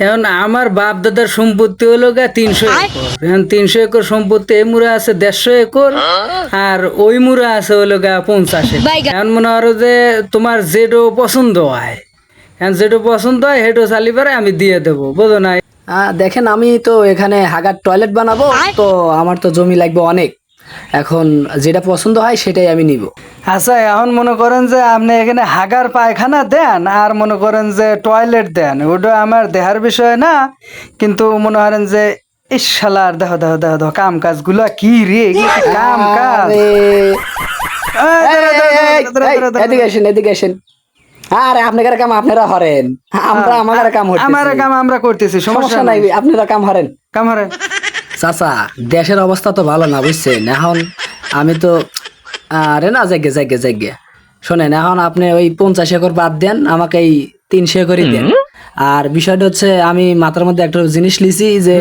এখন আমার বাপ দাদার সম্পত্তি হলো গা তিনশো একর। এখন তিনশো একর সম্পত্তি এই মুড়া আছে দেড়শো একর আর ওই মুড়া আছে হলো গা পঞ্চাশ একর। এখন মনে করো যে তোমার যেটো পছন্দ হয় এখন যেটো পছন্দ হয় সেটো চালি পারে আমি দিয়ে দেবো বোঝো না আহ, দেখেন আমি তো এখানে হাগার টয়লেট বানাবো তো আমার তো জমি লাগবে অনেক। এখন যেটা পছন্দ হয় সেটাই আমি নিব। আচ্ছা এখন মনে করেন যে আপনি এখানে হাগার পায়খানা দেন আর মনে করেন যে টয়লেট দেন ওটা আমার দেহার বিষয় না কিন্তু মনে করেন যে ইস শালার দেখো দেখো দেখো দেখো কাম কি রে কাম কাজ এদিকে আসেন এদিকে আসেন। আরে আপনাদের কাম আপনারা হরেন। আমরা আমার কাম হচ্ছে আমার কাম আমরা করতেছি সমস্যা নাই আপনারা কাম হরেন। কাম হারে চাচা দেশের অবস্থা তো ভালো না বুঝছেন? এখন আমি তো আরে না জাগে জাগে জাগে। শোনেন এখন আপনি ওই পঞ্চাশ একর বাদ দেন আমাকে এই তিনশো একরই দেন। আর বিষয়টা হচ্ছে আমি মাথার মধ্যে একটা জিনিস লিছি যে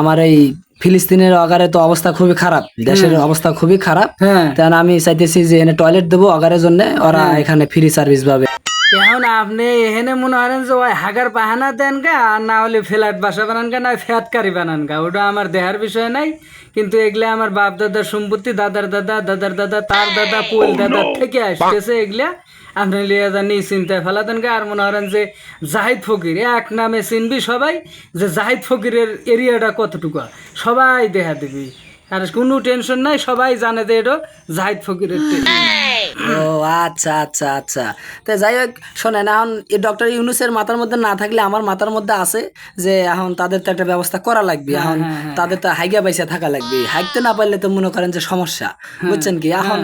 আমার এই ফিলিস্তিনের অগারে তো অবস্থা খুবই খারাপ দেশের অবস্থা খুবই খারাপ। হ্যাঁ। তেমন আমি চাইতেছি যে এনে টয়লেট দেবো অগারের জন্য ওরা এখানে ফ্রি সার্ভিস পাবে। এখন আপনি এখানে মনে করেন যে ওই হাগার পাহানা দেন গা আর না হলে ফ্ল্যাট বাসা বানান গা না ফ্যাতকারি বানান গা। ওটা আমার দেহার বিষয় নাই কিন্তু এগুলা আমার বাপ দাদার সম্পত্তি দাদার দাদা দাদার দাদা তার দাদা পোল দাদার থেকে আসতেছে এগুলা। আপনি লিয়ে জানি চিন্তায় ফেলা দেন গা আর মনে করেন যে জাহিদ ফকির এক নামে চিনবি সবাই যে জাহিদ ফকিরের এরিয়াটা কতটুকু? সবাই দেখা দিবি। আর কোনো টেনশন নাই সবাই জানে যে এটা জাহিদ ফকিরের ও আচ্ছা আচ্ছা আচ্ছা। তাই যাই হোক শোনেন এখন এই ডক্টর ইউনুসের মাথার মধ্যে না থাকলে আমার মাথার মধ্যে আছে যে এখন তাদের তো একটা ব্যবস্থা করা লাগবে এখন তাদের তো হাইগা পয়সা থাকা লাগবে। হাইকতে না পারলে তো মনে করেন যে সমস্যা বুঝছেন কি? এখন